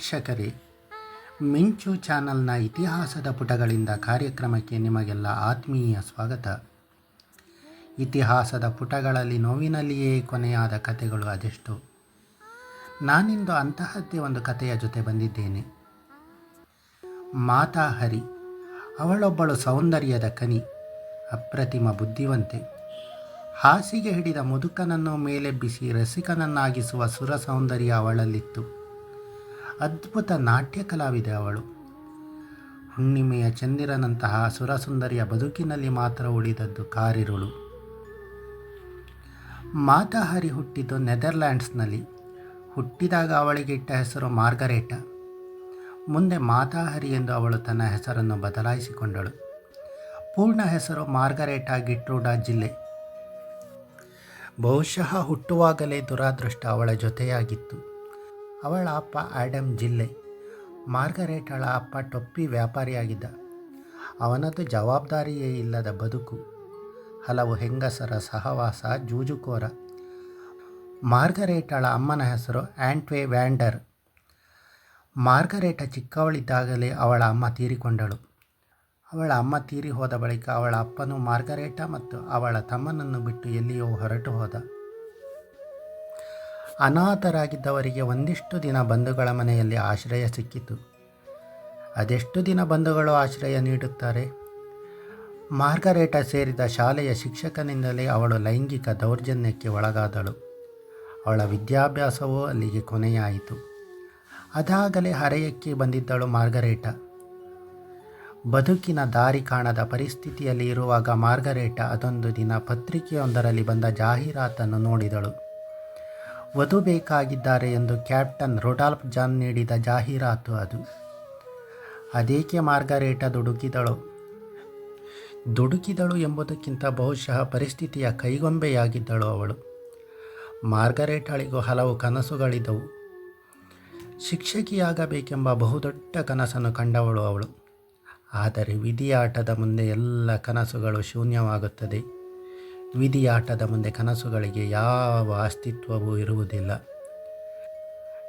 ವೀಕ್ಷಕರೇ, ಮಿಂಚು ಚಾನಲ್ನ ಇತಿಹಾಸದ ಪುಟಗಳಿಂದ ಕಾರ್ಯಕ್ರಮಕ್ಕೆ ನಿಮಗೆಲ್ಲ ಆತ್ಮೀಯ ಸ್ವಾಗತ. ಇತಿಹಾಸದ ಪುಟಗಳಲ್ಲಿ ನೋವಿನಲ್ಲಿಯೇ ಕೊನೆಯಾದ ಕಥೆಗಳು ಅದೆಷ್ಟು? ನಾನಿಂದು ಅಂತಹದ್ದೇ ಒಂದು ಕಥೆಯ ಜೊತೆ ಬಂದಿದ್ದೇನೆ. ಮಾತಾ ಹರಿ, ಅವಳೊಬ್ಬಳು ಸೌಂದರ್ಯದ ಕನಿ, ಅಪ್ರತಿಮ ಬುದ್ಧಿವಂತೆ. ಹಾಸಿಗೆ ಹಿಡಿದ ಮುದುಕನನ್ನು ಮೇಲೆಬ್ಬಿಸಿ ರಸಿಕನನ್ನಾಗಿಸುವ ಸುರ ಸೌಂದರ್ಯ ಅವಳಲ್ಲಿತ್ತು. ಅದ್ಭುತ ನಾಟ್ಯ ಕಲಾವಿದೆ ಅವಳು. ಹುಣ್ಣಿಮೆಯ ಚಂದಿರನಂತಹ ಸುರಸುಂದರಿಯ ಬದುಕಿನಲ್ಲಿ ಮಾತ್ರ ಉಳಿದದ್ದು ಕಾರಿರುಳು. ಮಾತಾಹರಿ ಹುಟ್ಟಿದ್ದು ನೆದರ್ಲ್ಯಾಂಡ್ಸ್ನಲ್ಲಿ. ಹುಟ್ಟಿದಾಗ ಅವಳಿಗೆ ಇಟ್ಟ ಹೆಸರು ಮಾರ್ಗರೇಟ. ಮುಂದೆ ಮಾತಾಹರಿ ಎಂದು ಅವಳು ತನ್ನ ಹೆಸರನ್ನು ಬದಲಾಯಿಸಿಕೊಂಡಳು. ಪೂರ್ಣ ಹೆಸರು ಮಾರ್ಗರೇಟ ಗಿಟ್ರೂಡಾ ಜಿಲ್ಲೆ. ಬಹುಶಃ ಹುಟ್ಟುವಾಗಲೇ ದುರಾದೃಷ್ಟ ಅವಳ ಜೊತೆಯಾಗಿತ್ತು. ಅವಳ ಅಪ್ಪ ಆ್ಯಡಮ್ ಜಿಲ್ಲೆ. ಮಾರ್ಗರೇಟಳ ಅಪ್ಪ ಟೊಪ್ಪಿ ವ್ಯಾಪಾರಿಯಾಗಿದ್ದ. ಅವನದು ಜವಾಬ್ದಾರಿಯೇ ಇಲ್ಲದ ಬದುಕು. ಹಲವು ಹೆಂಗಸರ ಸಹವಾಸ ಜೂಜುಕೋರ. ಮಾರ್ಗರೇಟಳ ಅಮ್ಮನ ಹೆಸರು ಆ್ಯಂಟ್ವೆ ವ್ಯಾಂಡರ್. ಮಾರ್ಗರೇಟ ಚಿಕ್ಕವಳಿದ್ದಾಗಲೇ ಅವಳ ಅಮ್ಮ ತೀರಿಕೊಂಡಳು. ಅವಳ ಅಮ್ಮ ತೀರಿ ಹೋದ ಬಳಿಕ ಅವಳ ಅಪ್ಪನು ಮಾರ್ಗರೇಟ ಮತ್ತು ಅವಳ ತಮ್ಮನನ್ನು ಬಿಟ್ಟು ಎಲ್ಲಿಯೋ ಹೊರಟು ಹೋದ ಅನಾಥರಾಗಿದ್ದವರಿಗೆ ಒಂದಿಷ್ಟು ದಿನ ಬಂಧುಗಳ ಮನೆಯಲ್ಲಿ ಆಶ್ರಯ ಸಿಕ್ಕಿತು. ಅದೆಷ್ಟು ದಿನ ಬಂಧುಗಳು ಆಶ್ರಯ ನೀಡುತ್ತಾರೆ? ಮಾರ್ಗರೇಟ ಸೇರಿದ ಶಾಲೆಯ ಶಿಕ್ಷಕನಿಂದಲೇ ಅವಳು ಲೈಂಗಿಕ ದೌರ್ಜನ್ಯಕ್ಕೆ ಒಳಗಾದಳು. ಅವಳ ವಿದ್ಯಾಭ್ಯಾಸವೂ ಅಲ್ಲಿಗೆ ಕೊನೆಯಾಯಿತು. ಅದಾಗಲೇ ಹರೆಯಕ್ಕೆ ಬಂದಿದ್ದಳು ಮಾರ್ಗರೇಟ. ಬದುಕಿನ ದಾರಿ ಕಾಣದ ಪರಿಸ್ಥಿತಿಯಲ್ಲಿ ಇರುವಾಗ ಮಾರ್ಗರೇಟ ಅದೊಂದು ದಿನ ಪತ್ರಿಕೆಯೊಂದರಲ್ಲಿ ಬಂದ ಜಾಹೀರಾತನ್ನು ನೋಡಿದಳು. ವಧು ಬೇಕಾಗಿದ್ದಾರೆ ಎಂದು ಕ್ಯಾಪ್ಟನ್ ರೊಡಾಲ್ಫ್ ಜಾನ್ ನೀಡಿದ ಜಾಹೀರಾತು ಅದು. ಅದೇಕೆ ಮಾರ್ಗರೇಟ ದುಡುಕಿದಳು? ದುಡುಕಿದಳು ಎಂಬುದಕ್ಕಿಂತ ಬಹುಶಃ ಪರಿಸ್ಥಿತಿಯ ಕೈಗೊಂಬೆಯಾಗಿದ್ದಳು ಅವಳು. ಮಾರ್ಗರೇಟಳಿಗೂ ಹಲವು ಕನಸುಗಳಿದ್ದವು ಶಿಕ್ಷಕಿಯಾಗಬೇಕೆಂಬ ಬಹುದೊಡ್ಡ ಕನಸನ್ನು ಕಂಡವಳು ಅವಳು. ಆದರೆ ವಿಧಿಯಾಟದ ಮುಂದೆ ಎಲ್ಲ ಕನಸುಗಳು ಶೂನ್ಯವಾಗುತ್ತದೆ. ವಿಧಿಯಾಟದ ಮುಂದೆ ಕನಸುಗಳಿಗೆ ಯಾವ ಅಸ್ತಿತ್ವವೂ ಇರುವುದಿಲ್ಲ.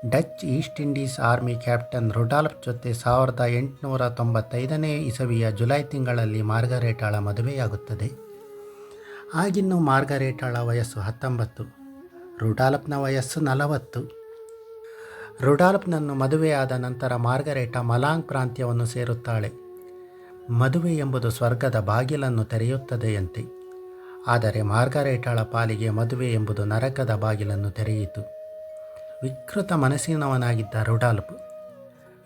Dutch East Indies army captain Rudolf ಜೊತೆ ಸಾವಿರದ ಎಂಟುನೂರ ತೊಂಬತ್ತೈದನೇ ಇಸವಿಯ ಜುಲೈ ತಿಂಗಳಲ್ಲಿ ಮಾರ್ಗರೇಟಾಳ ಮದುವೆಯಾಗುತ್ತದೆ. ಆಗಿನ್ನೂ ಮಾರ್ಗರೇಟಾಳ ವಯಸ್ಸು ಹತ್ತೊಂಬತ್ತು, ರುಡಾಲ್ಫ್ನ ವಯಸ್ಸು ನಲವತ್ತು. ರುಡಾಲ್ಫ್ನನ್ನು ಮದುವೆಯಾದ ನಂತರ ಮಾರ್ಗರೇಟ ಮಲಾಂಗ್ ಪ್ರಾಂತ್ಯವನ್ನು ಸೇರುತ್ತಾಳೆ. ಮದುವೆ ಎಂಬುದು ಸ್ವರ್ಗದ ಬಾಗಿಲನ್ನು ತೆರೆಯುತ್ತದೆಯಂತೆ. ಆದರೆ ಮಾರ್ಗರೇಟಾಳ ಪಾಲಿಗೆ ಮದುವೆ ಎಂಬುದು ನರಕದ ಬಾಗಿಲನ್ನು ತೆರೆಯಿತು. ವಿಕೃತ ಮನಸ್ಸಿನವನಾಗಿದ್ದ ರೊಡಾಲ್ಫ್,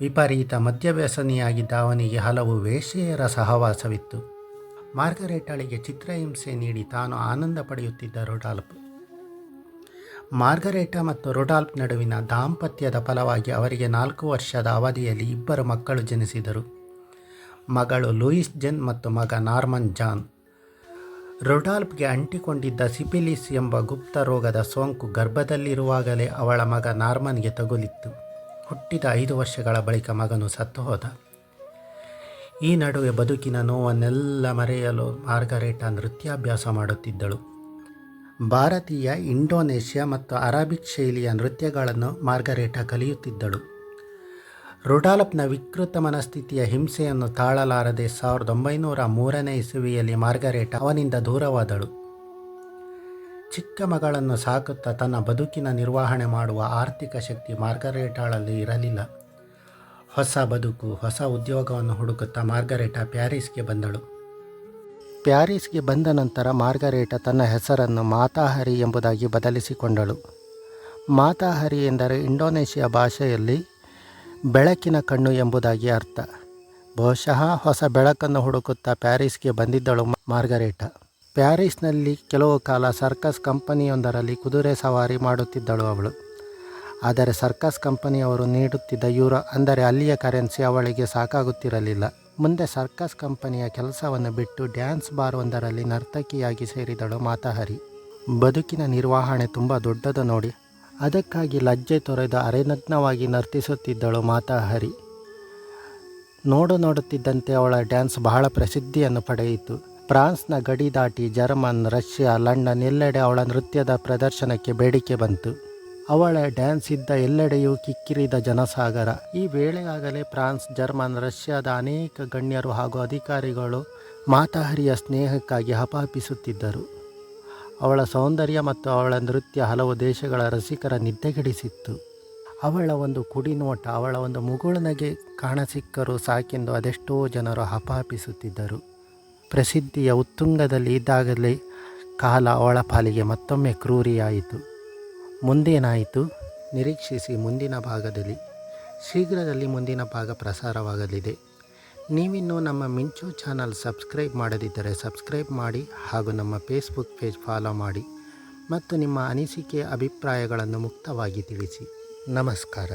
ವಿಪರೀತ ಮದ್ಯವ್ಯಸನಿಯಾಗಿದ್ದ ಅವನಿಗೆ ಹಲವು ವೇಶ್ಯೆಯರ ಸಹವಾಸವಿತ್ತು. ಮಾರ್ಗರೇಟಾಳಿಗೆ ಚಿತ್ರಹಿಂಸೆ ನೀಡಿ ತಾನು ಆನಂದ ಪಡೆಯುತ್ತಿದ್ದ ರೊಡಾಲ್ಪ್ ಮಾರ್ಗರೇಟ ಮತ್ತು ರೊಡಾಲ್ಪ್ ನಡುವಿನ ದಾಂಪತ್ಯದ ಫಲವಾಗಿ ಅವರಿಗೆ ನಾಲ್ಕು ವರ್ಷದ ಅವಧಿಯಲ್ಲಿ ಇಬ್ಬರು ಮಕ್ಕಳು ಜನಿಸಿದರು. ಮಗಳು ಲೂಯಿಸ್ ಜೆನ್ ಮತ್ತು ಮಗ ನಾರ್ಮನ್ ಜಾನ್. ರೊಡಾಲ್ಫ್ಗೆ ಅಂಟಿಕೊಂಡಿದ್ದ ಸಿಪಿಲಿಸ್ ಎಂಬ ಗುಪ್ತ ರೋಗದ ಸೋಂಕು ಗರ್ಭದಲ್ಲಿರುವಾಗಲೇ ಅವಳ ಮಗ ನಾರ್ಮನ್ಗೆ ತಗುಲಿತ್ತು. ಹುಟ್ಟಿದ ಐದು ವರ್ಷಗಳ ಬಳಿಕ ಮಗನು ಸತ್ತು ಹೋದ. ಈ ನಡುವೆ ಬದುಕಿನ ನೋವನ್ನೆಲ್ಲ ಮರೆಯಲು ಮಾರ್ಗರೇಟ ನೃತ್ಯಾಭ್ಯಾಸ ಮಾಡುತ್ತಿದ್ದಳು. ಭಾರತೀಯ, ಇಂಡೋನೇಷ್ಯಾ ಮತ್ತು ಅರಾಬಿಕ್ ಶೈಲಿಯ ನೃತ್ಯಗಳನ್ನು ಮಾರ್ಗರೇಟ ಕಲಿಯುತ್ತಿದ್ದಳು. ರುಡಾಲ್ಫ್ನ ವಿಕೃತ ಮನಸ್ಥಿತಿಯ ಹಿಂಸೆಯನ್ನು ತಾಳಲಾರದೆ ಸಾವಿರದ ಒಂಬೈನೂರ ಮೂರನೇ ಇಸುವಿಯಲ್ಲಿ ಮಾರ್ಗರೇಟ್ ಅವನಿಂದ ದೂರವಾದಳು. ಚಿಕ್ಕ ಮಗಳನ್ನು ಸಾಕುತ್ತಾ ತನ್ನ ಬದುಕಿನ ನಿರ್ವಹಣೆ ಮಾಡುವ ಆರ್ಥಿಕ ಶಕ್ತಿ ಮಾರ್ಗರೇಟಾಳಲ್ಲಿ ಇರಲಿಲ್ಲ. ಹೊಸ ಬದುಕು, ಹೊಸ ಉದ್ಯೋಗವನ್ನು ಹುಡುಕುತ್ತಾ ಮಾರ್ಗರೇಟ ಪ್ಯಾರಿಸ್ಗೆ ಬಂದಳು. ಪ್ಯಾರಿಸ್ಗೆ ಬಂದ ನಂತರ ಮಾರ್ಗರೇಟ ತನ್ನ ಹೆಸರನ್ನು ಮಾತಾಹರಿ ಎಂಬುದಾಗಿ ಬದಲಿಸಿಕೊಂಡಳು. ಮಾತಾಹರಿ ಎಂದರೆ ಇಂಡೋನೇಷ್ಯಾ ಭಾಷೆಯಲ್ಲಿ ಬೆಳಕಿನ ಕಣ್ಣು ಎಂಬುದಾಗಿ ಅರ್ಥ. ಬಹುಶಃ ಹೊಸ ಬೆಳಕನ್ನು ಹುಡುಕುತ್ತಾ ಪ್ಯಾರಿಸ್ಗೆ ಬಂದಿದ್ದಳು ಮಾರ್ಗರೇಟ. ಪ್ಯಾರಿಸ್ನಲ್ಲಿ ಕೆಲವು ಕಾಲ ಸರ್ಕಸ್ ಕಂಪನಿಯೊಂದರಲ್ಲಿ ಕುದುರೆ ಸವಾರಿ ಮಾಡುತ್ತಿದ್ದಳು ಅವಳು. ಆದರೆ ಸರ್ಕಸ್ ಕಂಪನಿಯವರು ನೀಡುತ್ತಿದ್ದ ಯೂರೋ, ಅಂದರೆ ಅಲ್ಲಿಯ ಕರೆನ್ಸಿ ಅವಳಿಗೆ ಸಾಕಾಗುತ್ತಿರಲಿಲ್ಲ. ಮುಂದೆ ಸರ್ಕಸ್ ಕಂಪನಿಯ ಕೆಲಸವನ್ನು ಬಿಟ್ಟು ಡ್ಯಾನ್ಸ್ ಬಾರ್ ಒಂದರಲ್ಲಿ ನರ್ತಕಿಯಾಗಿ ಸೇರಿದಳು ಮಾತಾಹರಿ. ಬದುಕಿನ ನಿರ್ವಹಣೆ ತುಂಬ ದೊಡ್ಡದು ನೋಡಿ ಅದಕ್ಕಾಗಿ ಲಜ್ಜೆ ತೊರೆದು ಅರೆನಗ್ನವಾಗಿ ನರ್ತಿಸುತ್ತಿದ್ದಳು ಮಾತಾಹರಿ ನೋಡು ನೋಡುತ್ತಿದ್ದಂತೆ ಅವಳ ಡ್ಯಾನ್ಸ್ ಬಹಳ ಪ್ರಸಿದ್ಧಿಯನ್ನು ಪಡೆಯಿತು. ಫ್ರಾನ್ಸ್ನ ಗಡಿ ದಾಟಿ ಜರ್ಮನ್, ರಷ್ಯಾ, ಲಂಡನ್ ಎಲ್ಲೆಡೆ ಅವಳ ನೃತ್ಯದ ಪ್ರದರ್ಶನಕ್ಕೆ ಬೇಡಿಕೆ ಬಂತು. ಅವಳ ಡ್ಯಾನ್ಸ್ ಇದ್ದ ಎಲ್ಲೆಡೆಯೂ ಕಿಕ್ಕಿರಿದ ಜನಸಾಗರ. ಈ ವೇಳೆಯಾಗಲೇ ಫ್ರಾನ್ಸ್, ಜರ್ಮನ್, ರಷ್ಯಾದ ಅನೇಕ ಗಣ್ಯರು ಹಾಗೂ ಅಧಿಕಾರಿಗಳು ಮಾತಾಹರಿಯ ಸ್ನೇಹಕ್ಕಾಗಿ ಹಪಾಪಿಸುತ್ತಿದ್ದರು. ಅವಳ ಸೌಂದರ್ಯ ಮತ್ತು ಅವಳ ನೃತ್ಯ ಹಲವು ದೇಶಗಳ ರಸಿಕರ ನಿದ್ದೆಗೆಡಿಸಿತ್ತು. ಅವಳ ಒಂದು ಕುಡಿನೋಟ, ಅವಳ ಒಂದು ಮುಗುಳನಗೆ ಕಾಣಸಿಕ್ಕರು ಸಾಕೆಂದು ಅದೆಷ್ಟೋ ಜನರು ಹಪಾಪಿಸುತ್ತಿದ್ದರು ಪ್ರಸಿದ್ಧಿಯ ಉತ್ತುಂಗದಲ್ಲಿ ಇದ್ದಾಗಲೇ ಕಾಲ ಅವಳ ಪಾಲಿಗೆ ಮತ್ತೊಮ್ಮೆ ಕ್ರೂರಿಯಾಯಿತು. ಮುಂದೇನಾಯಿತು? ನಿರೀಕ್ಷಿಸಿ ಮುಂದಿನ ಭಾಗದಲ್ಲಿ. ಶೀಘ್ರದಲ್ಲಿ ಮುಂದಿನ ಭಾಗ ಪ್ರಸಾರವಾಗಲಿದೆ. ನೀವಿನ್ನೂ ನಮ್ಮ ಮಿಂಚು ಚಾನಲ್ ಸಬ್ಸ್ಕ್ರೈಬ್ ಮಾಡದಿದ್ದರೆ ಸಬ್ಸ್ಕ್ರೈಬ್ ಮಾಡಿ ಹಾಗೂ ನಮ್ಮ ಫೇಸ್ಬುಕ್ ಪೇಜ್ ಫಾಲೋ ಮಾಡಿ ಮತ್ತು ನಿಮ್ಮ ಅನಿಸಿಕೆ ಅಭಿಪ್ರಾಯಗಳನ್ನು ಮುಕ್ತವಾಗಿ ತಿಳಿಸಿ. ನಮಸ್ಕಾರ.